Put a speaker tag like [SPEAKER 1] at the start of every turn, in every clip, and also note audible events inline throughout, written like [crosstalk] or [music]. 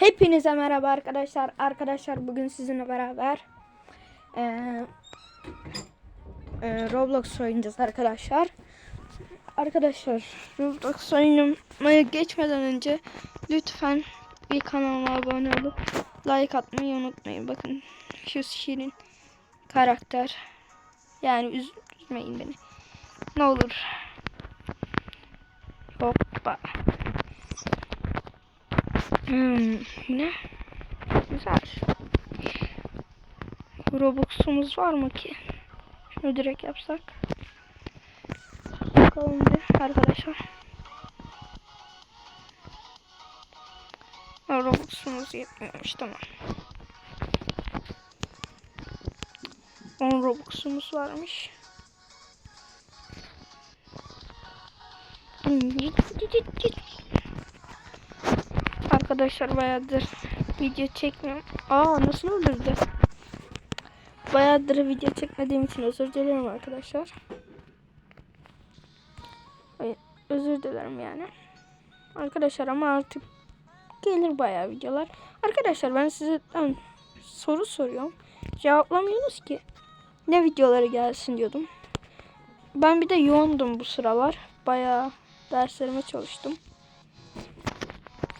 [SPEAKER 1] Hepinize merhaba arkadaşlar. Arkadaşlar bugün sizinle beraber eee, eee, Roblox oynayacağız arkadaşlar. Arkadaşlar Roblox oynamaya geçmeden önce lütfen bir kanalıma abone olup like atmayı unutmayın. Bakın şu şirin karakter. Yani üz üzmeyin beni. Ne olur. Hoppa. Hmm, ne? Güzel. Robux'umuz var mı ki? Şunu direkt yapsak. Bakalım bir arkadaşlar. Robux'umuz yetmiyormuş tamam. 10 Robux'umuz varmış. Hmm, git, git, git, git. Arkadaşlar bayağıdır video çekmiyorum. Aa nasıl öldürdü? Bayağıdır video çekmediğim için özür dilerim arkadaşlar. Ay, özür dilerim yani. Arkadaşlar ama artık gelir bayağı videolar. Arkadaşlar ben sizden soru soruyorum. Cevaplamıyorsunuz ki. Ne videoları gelsin diyordum. Ben bir de yoğundum bu sıralar. Bayağı derslerime çalıştım.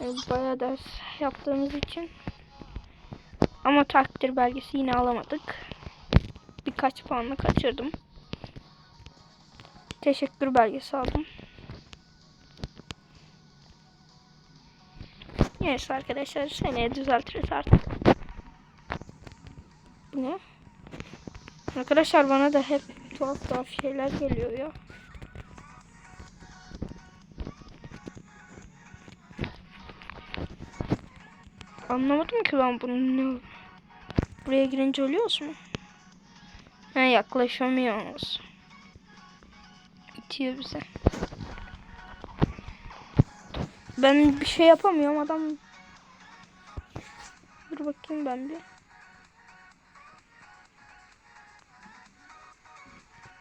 [SPEAKER 1] Bayağı ders yaptığımız için. Ama takdir belgesi yine alamadık. Birkaç puanla kaçırdım. Teşekkür belgesi aldım. Neyse arkadaşlar seneye düzeltiriz artık. Bu ne? Arkadaşlar bana da hep tuhaf tuhaf şeyler geliyor ya. Anlamadım ki ben bunu ne... Buraya girince ölüyoruz mu? Ha yaklaşamıyoruz. İtiyor bize. Ben bir şey yapamıyorum adam. Dur bakayım ben bir.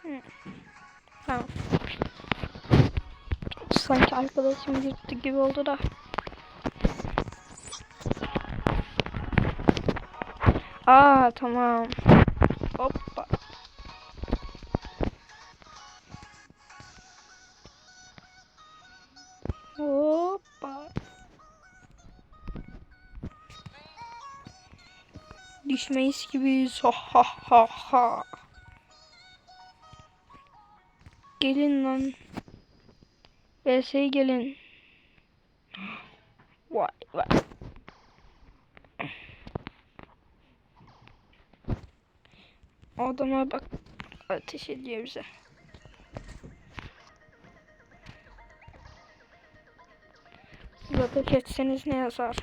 [SPEAKER 1] Hı. Tamam. Sanki arkadaşım yırttı gibi oldu da. Aa tamam. Hoppa. Hoppa. Düşmeyiz gibiyiz. Ha ha ha ha. Gelin lan. VS'ye gelin. [gasps] Vay vay. Adama bak ateş ediyor bize. Siz ateş etseniz ne yazar?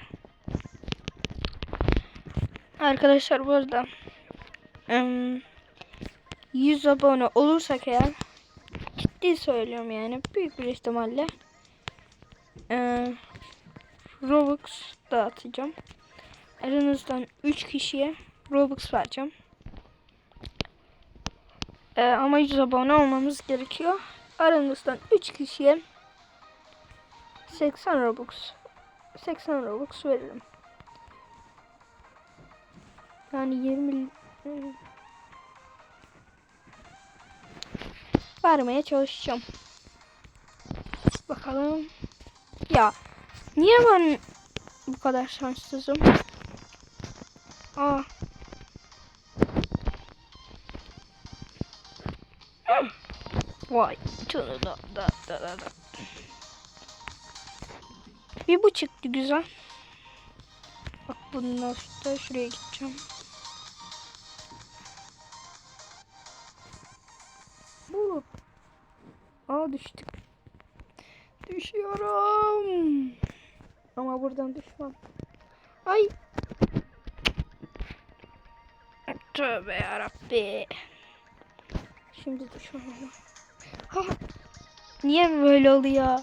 [SPEAKER 1] Arkadaşlar bu arada em, 100 abone olursak eğer ciddi söylüyorum yani büyük bir ihtimalle Robux dağıtacağım. Aranızdan 3 kişiye Robux vereceğim. Ee, ama 100 abone olmamız gerekiyor. Aranızdan 3 kişiye 80 Robux 80 Robux veririm. Yani 20 vermeye çalışacağım. Bakalım. Ya niye ben bu kadar şanssızım? Aa Vay da da da da. da. Bir bu çıktı güzel. Bak bundan sonra şuraya gideceğim. Bu. Aa düştük. Düşüyorum. Ama buradan düşmem. Ay. Tövbe yarabbi. Şimdi düşmem. Niye böyle oluyor?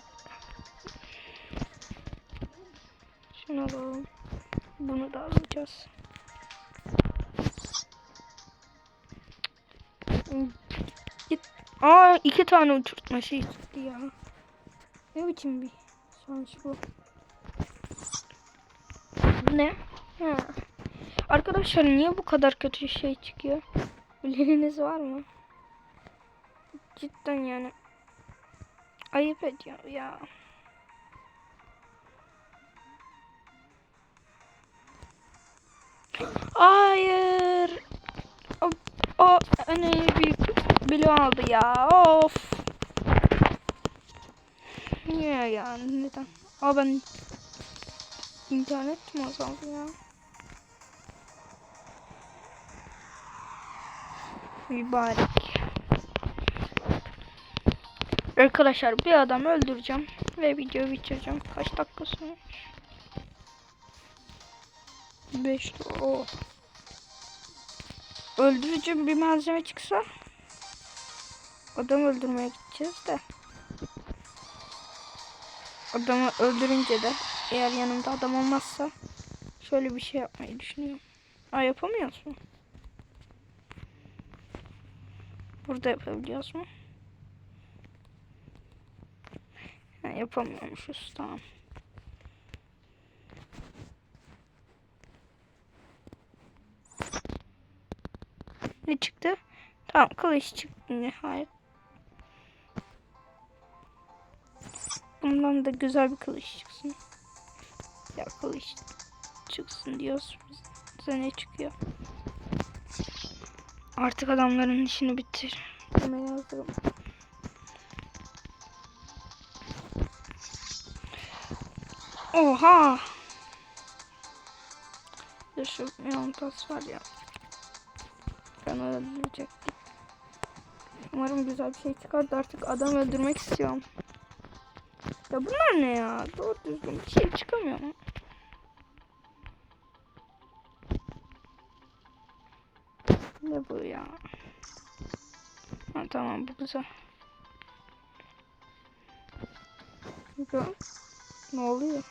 [SPEAKER 1] Şunu alalım. Bunu da alacağız. Aa iki tane uçurtma şey çıktı ya. Ne biçim bir bu? Bu ne? Ha. Arkadaşlar niye bu kadar kötü şey çıkıyor? Bileniniz var mı? Cidden yani. Ayıp ediyor ya. Hayır. O, o iyi büyük bile aldı ya. Of. Niye ya? Neden? Aa ben internet mi azaldı ya? Mübarek. Arkadaşlar bir adam öldüreceğim ve videoyu bitireceğim. Kaç dakika sonra? 5 o. Öldürücü bir malzeme çıksa adam öldürmeye gideceğiz de. Adamı öldürünce de eğer yanımda adam olmazsa şöyle bir şey yapmayı düşünüyorum. Aa yapamıyoruz mu? Burada yapabiliyoruz mu? Ha, yapamıyormuşuz tamam. Ne çıktı? Tamam kılıç çıktı nihayet. Bundan da güzel bir kılıç çıksın. Ya kılıç çıksın diyoruz. Bize ne çıkıyor? Artık adamların işini bitir. Demeye hazırım. Oha! Dur şu yantas var ya. Ben öldürecektim. Umarım güzel bir şey çıkar artık adam öldürmek istiyorum. Ya bunlar ne ya? Doğru düzgün bir şey çıkamıyor mu? Ne bu ya? Ha, tamam bu güzel. Ya, ne oluyor?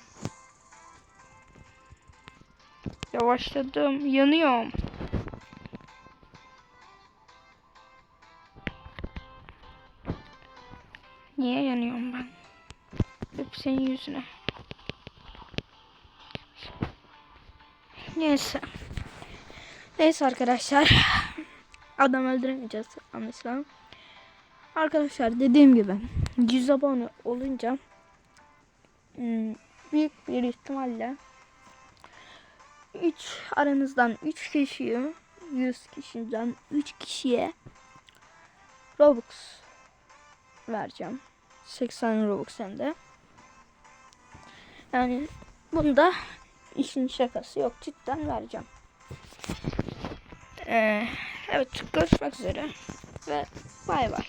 [SPEAKER 1] Yavaşladım. Yanıyorum. Niye yanıyorum ben? Hep senin yüzüne. Neyse. Neyse arkadaşlar. [laughs] Adam öldüremeyeceğiz anlaşılan. Arkadaşlar dediğim gibi 100 abone olunca hmm, büyük bir ihtimalle 3 aranızdan 3 kişiyi 100 kişiden 3 kişiye Robux vereceğim. 80 Robux hem de. Yani bunda işin şakası yok. Cidden vereceğim. Ee, evet görüşmek üzere ve bay bay.